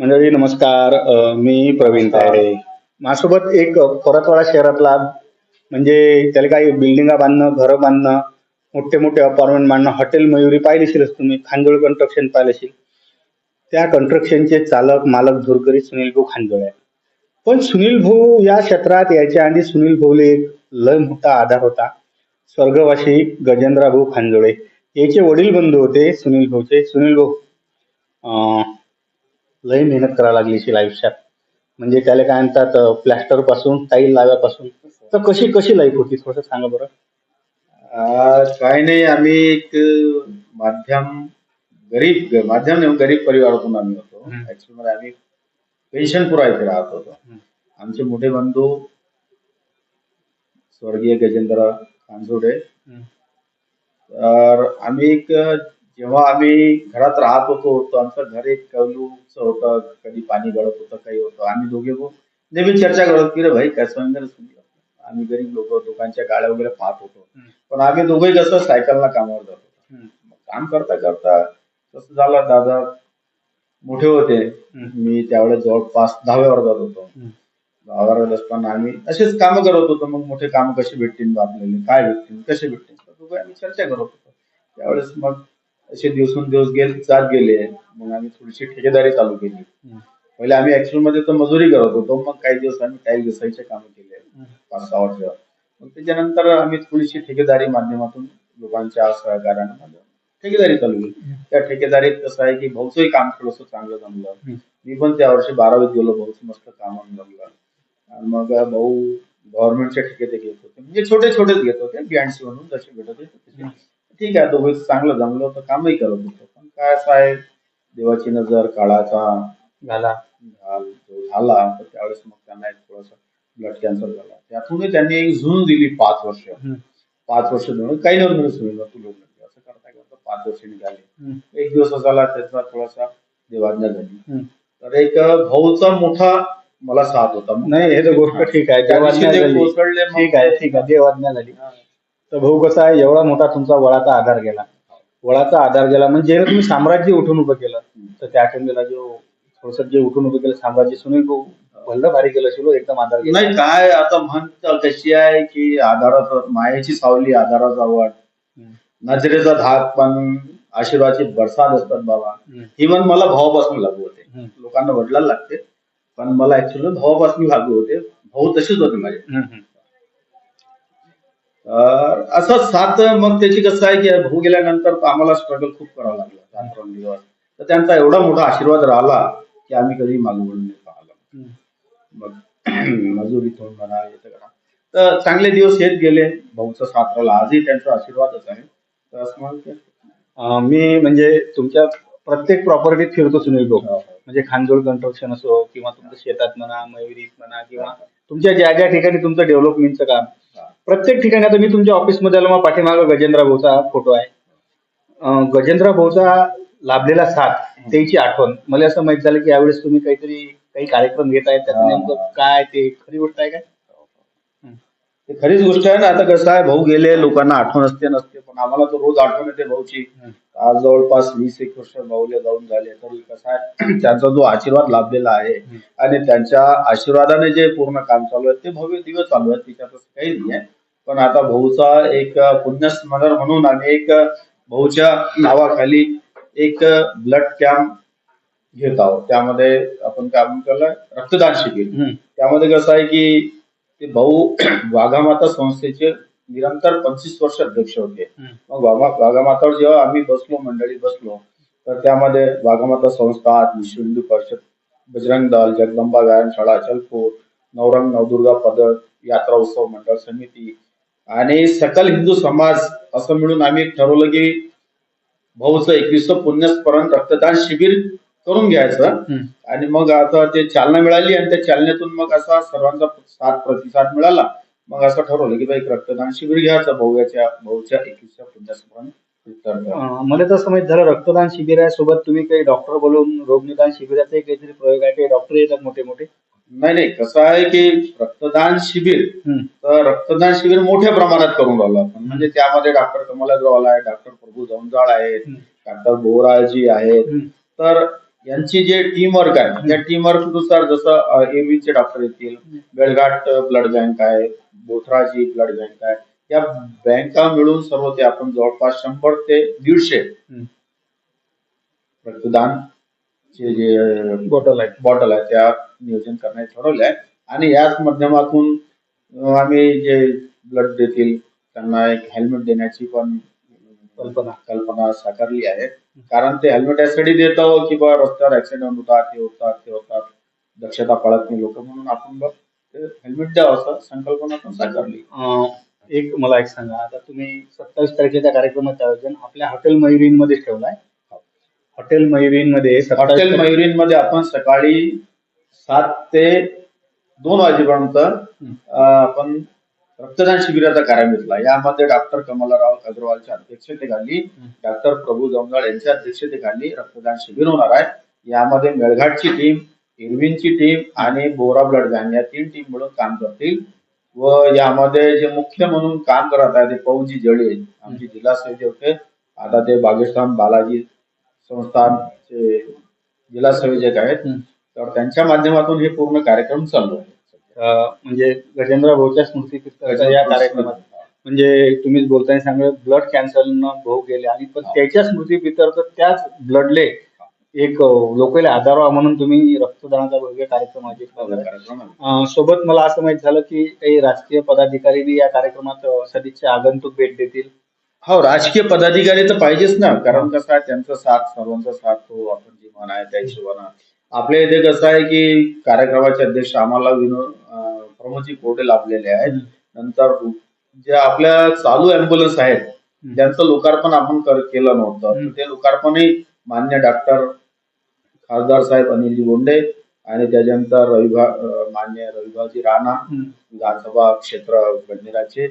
मंडळी नमस्कार. अ, मी प्रवीण तायडे. माझ्यासोबत एक परतवाडा शहरातला म्हणजे त्याला काही बिल्डिंगा बांधणं घरं बांधणं मोठे मोठे अपार्टमेंट बांधणं हॉटेल मयुरी पाहिलेशीलच तुम्ही. खांजोळ कन्स्ट्रक्शन पाहिलेशील. त्या कन्स्ट्रक्शनचे चालक मालक धुरकरी सुनील भाऊ खांजोळ आहे पण सुनील भाऊ या क्षेत्रात यायच्या आधी सुनील भाऊले एक लय मोठा आधार होता. स्वर्गवासी गजेंद्र भाऊ खांजोळे याचे वडील बंधू होते सुनील भाऊचे. सुनील भाऊ अं, लय मेहनत करावी लागली असेल आयुष्यात म्हणजे त्याला काय म्हणतात प्लॅस्टरपासून टाईल लाव्यापासून. तर कशी कशी लाईफ होती? थोडं सांगा बरं. काही नाही आम्ही एक माध्यम गरीब माध्यम नाही, गरीब परिवारातून आम्ही होतो. ऍक्च्युअली मध्ये आम्ही पेन्शनपुरा इथे राहत होतो. आमचे मोठे बंधू स्वर्गीय गजेंद्र खानसोडे. तर आम्ही एक जेव्हा आम्ही घरात राहत होतो तर आमचं घर एक कौलूच होतं कधी पाणी गळत होतं काही होतं. आम्ही दोघे नेहमी चर्चा करत की रे भाई कसं आम्ही गरीब लोक दुकानच्या गाड्या वगैरे पाहत होतो. पण आम्ही दोघेही कसं सायकलला कामावर जात होतो. काम करता करता कसं झालं दादा मोठे होते. मी त्यावेळेस जवळपास दहाव्यावर जात होतो. दहाव्यावर असताना आम्ही असेच कामं करत होतो. मग मोठे काम कसे भेटतील आपल्याला काय भेटतील कसे भेटतील? तर दोघे आम्ही चर्चा करत होतो. त्यावेळेस मग असे दिवसेंदिवस गेले जात गेले. मग आम्ही थोडीशी ठेकेदारी चालू केली. पहिले आम्ही ऍक्च्युअलमध्ये तर मजुरी करत होतो. मग काही दिवस आम्ही टाईल घसायचे काम केले. पाच सहा वर्ष. मग त्याच्यानंतर आम्ही थोडीशी ठेकेदारी माध्यमातून लोकांच्या सहकार्यानं ठेकेदारी चालू केली. त्या ठेकेदारीत कसं आहे की भाऊचंही काम थोडंसं चांगलं जमलं. मी पण त्या वर्षी बारावीत गेलो भाऊचं मस्त काम जमलं. आणि मग भाऊ गव्हर्नमेंटच्या ठेके ते घेत होते. म्हणजे छोटे छोटेच घेत होते. बीएनसी म्हणून जसे भेटत होते. ठीक आहे दोघे चांगलं जमलं होतं कामही करत होतो. पण काय असं आहे देवाची नजर काळाचा झाला घाल जो झाला तर त्यावेळेस मग त्यांना एक थोडासा ब्लड कॅन्सर झाला. त्यातूनही त्यांनी एक झून दिली पाच वर्ष. पाच वर्ष दोन काही नव्हतं सुनील तू लोक असं करता करता पाच वर्ष निघाले. एक दिवस झाला त्याचा थोडासा देवाज्ञा झाली. तर एक भाऊचा मोठा मला साथ होता. नाही हे तर गोष्ट ठीक आहे ठीक आहे ठीक आहे देवाज्ञा झाली. तर भाऊ कसा आहे एवढा मोठा तुमचा वळाचा आधार गेला. वळाचा आधार गेला म्हणजे तुम्ही साम्राज्य उठून उभं केलं तर त्या टाइमला जो थोडस जे उठून उभं केलं साम्राज्य सुनील भाऊ भल्लं भारी केलं शिलो एकदम आधार गेला. नाही काय आता म्हण कशी आहे की आधाराचं मायेची सावली आधाराचा वाट. नजरेचा धाक पण आशीर्वादाची बरसात असतात बाबा. ही मन मला भावापासून लागू होते. लोकांना वडिलांना लागते. पण मला ऍक्च्युअली भावापासून लागू होते. भाऊ तसेच होते माझे. असं साथ मग त्याची कसं आहे की भाऊ गेल्यानंतर तर आम्हाला स्ट्रगल खूप करावं लागलं सात दोन दिवस तर त्यांचा एवढा मोठा आशीर्वाद राहिला की आम्ही कधी मागं वळून नाही पाहिलं. मग मजुरीतून म्हणा येतं करा तर चांगले दिवस येत गेले भाऊचा साथ राहिला आजही त्यांचा आशीर्वादच आहे तर असं मला मी म्हणजे तुमच्या प्रत्येक प्रॉपर्टीत फिरतो सुनील भाऊ हो, हो. म्हणजे खानजोळ कन्स्ट्रक्शन असो किंवा तुमच्या शेतात म्हणा मयुरीत म्हणा किंवा तुमच्या ज्या ज्या ठिकाणी तुमचं डेव्हलपमेंटचं काम. प्रत्येक ठिकाणी आता मी तुमच्या ऑफिसमध्ये आलो मग पाठीमागं गजेंद्र भाऊचा फोटो आहे. गजेंद्र भाऊचा लाभलेला साथ त्याची आठवण. मला असं माहीत झालं की यावेळेस तुम्ही काहीतरी काही कार्यक्रम घेत आहे त्याचं हा. नेमकं काय ते खरी गोष्ट आहे काय? ते खरीच गोष्ट आहे ना. आता कसं आहे भाऊ गेले लोकांना आठवण असते नसते पण आम्हाला तर रोज आठवण येते भाऊची. आज जवळपास वीस एक वर्ष भाऊले जाऊन झाले तरी कसं आहे त्यांचा जो आशीर्वाद लाभलेला आहे आणि त्यांच्या आशीर्वादाने जे पूर्ण काम चालू आहे ते भव्य दिवस चालू आहेत त्याच्यात काही नाही आहे. पण आता भाऊचा एक पुण्यस्मरण म्हणून आम्ही एक भाऊच्या नावाखाली एक ब्लड कॅम्प घेत आहोत त्यामध्ये आपण काय म्हणतो त्याला रक्तदान शिबिर. त्यामध्ये कसं आहे की ते भाऊ वाघामाता संस्थेचे निरंतर पंचवीस वर्ष अध्यक्ष होते. मग वाघा वाघामातावर जेव्हा आम्ही बसलो मंडळी बसलो तर त्यामध्ये वाघामाता संस्था विश्व हिंदू परिषद बजरंग दल जगदंबा व्यायामशाळा चलपूर नवरंग नवदुर्गा पदर यात्रा उत्सव मंडळ समिती आणि सकल हिंदू समाज असं मिळून आम्ही ठरवलं की भाऊचं एकवीसवं पुण्यस्मरण रक्तदान शिबिर करून घ्यायचं. आणि मग आता ते चालना मिळाली आणि त्या चालनेतून मग असा सर्वांचा साथ प्रतिसाद मिळाला. मग असं ठरवलं की बाई एक रक्तदान शिबिर घ्यायचं भाऊच्या भाऊच्या एकवीसच्या पुण्यस्मरण मला तर माहीत झालं रक्तदान शिबिर आहे सोबत तुम्ही काही डॉक्टर बोलवून रोग निदान शिबिराचे काहीतरी प्रयोग आहे काही डॉक्टर येतात मोठे मोठे नाही नाही कसं आहे की रक्तदान शिबिर हम्म. तर रक्तदान शिबिर मोठ्या प्रमाणात करून राहिलो आपण म्हणजे त्यामध्ये डॉक्टर कमलाग्रवाल आहे डॉक्टर प्रभू जवंजाळ आहेत हम्म. डॉक्टर बोराजी आहेत हम्म. तर यांची जे टीम वर्क आहे त्या टीम वर्कनुसार जसं एरवीचे डॉक्टर येतील बेळघाट ब्लड बँक आहे बोथराची ब्लड बँक आहे या बँका मिळून सर्व ते आपण जवळपास शंभर ते दीडशे हम्म. रक्तदानचे जे बॉटल आहे बॉटल आहे त्या नियोजन करण्याचे ठरवले आहे आणि याच माध्यमातून आम्ही जे ब्लड देतील त्यांना एक हेल्मेट देण्याची पण कल्पना. कल्पना साकारली आहे. कारण ते हेल्मेट यासाठी देतो की बा रस्त्यावर ऍक्सिडेंट होतात ते होतात ते होतात. दक्षता पाळत नाही लोक म्हणून आपण बघ हेल्मेट द्यावं असं संकल्पना पण साकारली. एक मला एक सांगा. आता तुम्ही सत्तावीस तारखेच्या कार्यक्रमाचं आयोजन आपल्या हॉटेल मयुरींमध्ये ठेवलाय. हॉटेल मयुरींमध्ये हॉटेल मयुरींमध्ये आपण सकाळी सात ते दोन वाजेपर्यंत आपण रक्तदान शिबिराचा कार्यक्रम घेतला. यामध्ये डॉक्टर कमलाराव अग्रवालच्या अध्यक्षतेखाली डॉक्टर प्रभू जमदाळ यांच्या अध्यक्षतेखाली रक्तदान शिबिर होणार आहे. यामध्ये मेळघाटची टीम इरविनची टीम आणि बोरा ब्लड बँक या तीन टीम मिळून काम करतील. व यामध्ये जे मुख्य म्हणून काम करत आहे ते पौजी जळे आमचे जिल्हा समिती होते. आता ते बागेश्राम बालाजी संस्थानचे जिल्हा संयोजक आहेत. तर त्यांच्या माध्यमातून हे पूर्ण कार्यक्रम चालू आहे अं, म्हणजे गजेंद्र भाऊच्या स्मृतीप्रित्यर्थ या कार्यक्रमात म्हणजे तुम्हीच बोलताना सांगितलं ब्लड कॅन्सरनं भाऊ गेले आणि पण त्याच्या स्मृतीप्रित्यर्थ त्याच ब्लडले एक लोकांना आधार व्हावा म्हणून तुम्ही रक्तदानाचा भव्य कार्यक्रम आयोजित करताय. कार्यक्रम आहे. अं, सोबत मला असं माहीत झालं की काही राजकीय पदाधिकारी या कार्यक्रमात अं, सदिच्छा आगंतुक भेट देतील हो राजकीय पदाधिकारी तर पाहिजेच ना. कारण कसं आहे त्यांचा साथ सर्वांचा साथ हो आपण जी म्हणा आहे त्या हिशोबानं. आपल्या इथे कसं आहे की कार्यक्रमाचे अध्यक्ष आम्हाला विनोद अं, प्रमोदजी कोटे लाभलेले आहेत. नंतर जे आपल्या चालू अँब्युलन्स आहेत ज्यांचं लोकार्पण आपण कर- केलं नव्हतं. हम्म. ते लोकार्पणही मान्य डॉक्टर खासदार साहेब अनिलजी बोंडे आणि त्याच्यानंतर रविभा अं, मान्य रविभाजी राणा. विधानसभा क्षेत्र बडनेराचे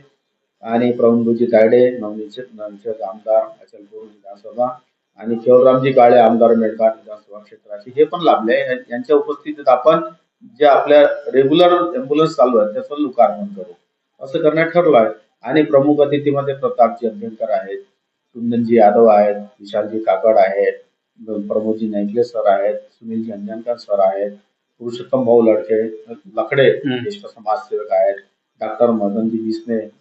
आणि प्रवीणभाऊजी तायडे नवनिश्चित नवनिश्चित आमदार अचलपूर विधानसभा आणि केवळरामजी काळे आमदार मेळघाट विधानसभा क्षेत्राचे हे पण लाभले. यांच्या उपस्थितीत आपण जे आपल्या रेग्युलर अँब्युलन्स चालू आहे त्याचं लोकार्पण करू. असं करण्यात ठरलं आहे आणि प्रमुख अतिथीमध्ये प्रतापजी अभ्यंकर आहेत कुंदनजी यादव आहेत विशालजी काकड आहेत प्रमोदजी नैकले सर आहेत सुनीलजी अंजनकर सर आहेत पुरुषोत्तम भाऊ लडके लकडे हम्म. ज्येष्ठ समाजसेवक आहेत डॉक्टर मदनजी बिसने ज्येष्ठ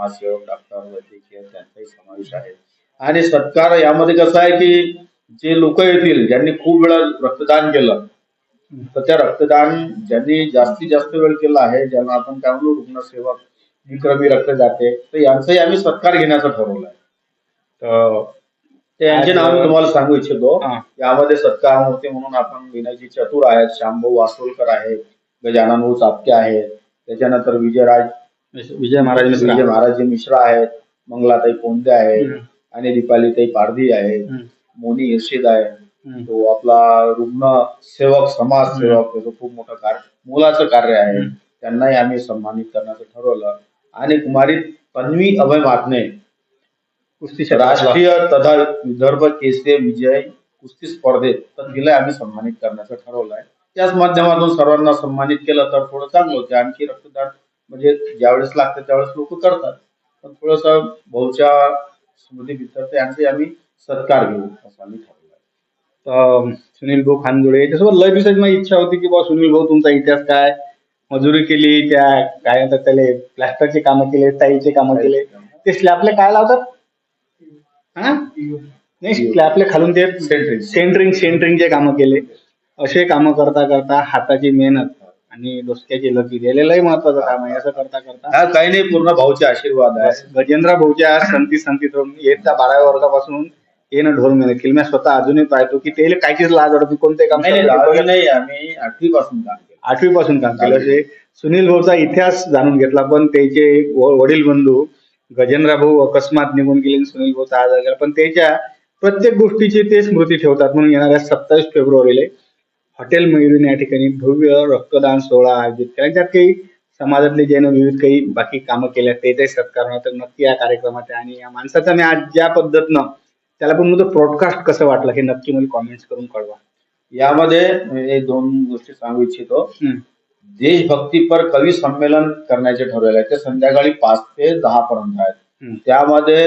समाजसेवक डॉक्टर वैद्यकीय त्यांचाही समावेश आहे. आणि सत्कार यामध्ये कसं आहे की जे लोक येतील ज्यांनी खूप वेळा रक्तदान केलं तर त्या रक्तदान ज्यांनी जास्तीत जास्त वेळ केला आहे ज्यांना आपण काय म्हणू रुग्णसेवक विक्रमी रक्तदाते तर यांचाही आम्ही सत्कार घेण्याचं ठरवलं आहे. तर ते यांचे नाव मी तुम्हाला सांगू इच्छितो. यामध्ये सत्कार होते म्हणून आपण विनयजी चतुर आहेत श्यामभाऊ वासोलकर आहेत गजानन चापके आहेत त्याच्यानंतर विजयराज विजय महाराज. विजय महाराज मिश्रा आहेत मंगलाताई कोंडे आहेत. आणि दीपालीताई पारधी आहेत हम्म. मोनी इर्शिद आहे. तो आपला रुग्ण सेवक समाज सेवक त्याचं खूप मोठं कार्य मोलाचं कार्य आहे. त्यांनाही आम्ही सन्मानित करण्याचं ठरवलं आणि कुमारी तन्वी अभय मातने कुस्ती. राष्ट्रीय तथा विदर्भ केसरी विजय कुस्ती स्पर्धेत तर तिला आम्ही सन्मानित करण्याचं ठरवलं आहे त्याच माध्यमातून सर्वांना सन्मानित केलं तर थोडं चांगलं होते आणखी रक्तदान म्हणजे ज्यावेळेस लागते त्यावेळेस लोक करतात. पण थोडस भाऊच्या स्मृती यांचे आम्ही सत्कार घेऊ असं आम्ही ठरवलं तर सुनील भाऊ खानजोडे याच्यासोबत लय दिवसाची माझी इच्छा होती की बा सुनील भाऊ तुमचा इतिहास काय? मजुरी केली त्या काय म्हणतात त्याला प्लॅस्टरचे कामं केले ताईचे कामं केले. ते स्लॅबले काय लावतात? हा? नाही स्लॅबले खालून ते. सेंटरिंग सेंटरिंगचे कामं केले. असे कामं करता करता हाताची मेहनत आणि डोसक्याची लकीर याला लय महत्वाचं काम आहे असं करता करता. हा काही नाही पूर्ण भाऊचे आशीर्वाद आहे. गजेंद्र भाऊच्या संती संतीत येत्या बाराव्या वर्गापासून येणं ढोल मेहनत केली मी स्वतः अजूनही पाहतो की ते काहीच लाज नाही, कोणते काम नाही आम्ही आठवी पासून काम केलं. आठवी पासून काम केलं. असे सुनील भाऊचा इतिहास जाणून घेतला पण त्याचे व- वडील बंधू गजेंद्र भाऊ अकस्मात निघून गेले आणि सुनील भाऊचा गेला. पण त्याच्या प्रत्येक गोष्टीची ते स्मृती ठेवतात. म्हणून येणाऱ्या सत्तावीस फेब्रुवारीला हॉटेल मयुरीने या ठिकाणी भव्य रक्तदान सोहळा आयोजित केला त्यात काही समाजातले ज्यानं विविध काही बाकी कामं केल्या त्याचाही सत्कार होणार तर नक्की या कार्यक्रमात आहे आणि या माणसाचा मी आज ज्या पद्धतीनं त्याला पण माझं ब्रॉडकास्ट कसं वाटलं हे नक्की मला कॉमेंट्स करून कळवा यामध्ये हे दोन गोष्टी सांगू इच्छितो हम्म. देशभक्तीपर कवी संमेलन करण्याचे ठरवले आहे ते संध्याकाळी पाच ते दहा पर्यंत आहेत. त्यामध्ये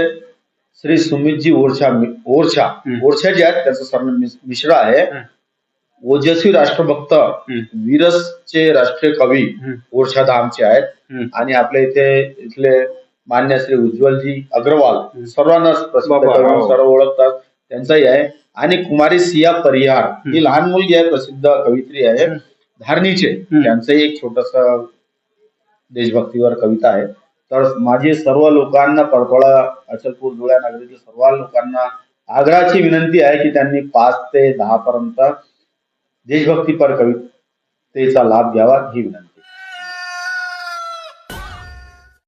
श्री सुमितजी ओरछा ओरछा हम्म. ओरछा जे आहेत त्याचं मिस- मिश्रा आहे हम्म. ओजस्वी राष्ट्रभक्त वीरसचे राष्ट्रीय कवी. ओरछाधामचे आहेत. आणि आपल्या इथे इथले मान्य श्री उज्ज्वलजी अग्रवाल सर्वांनाच प्रसिद्ध बाबा, कवी हो. सर्व ओळखतात. त्यांचाही आहे. आणि कुमारी सिया परिहार ही लहान मुलगी आहे प्रसिद्ध कवित्री आहे. धारणीचे. त्यांचंही एक छोटस देशभक्तीवर कविता आहे. तर माझे सर्व लोकांना परतवाडा अचलपूर धुळ्या नगरीतील सर्व लोकांना आग्रहाची विनंती आहे की त्यांनी पाच ते दहा पर्यंत देशभक्तीपर कवितेचा लाभ घ्यावा ही विनंती.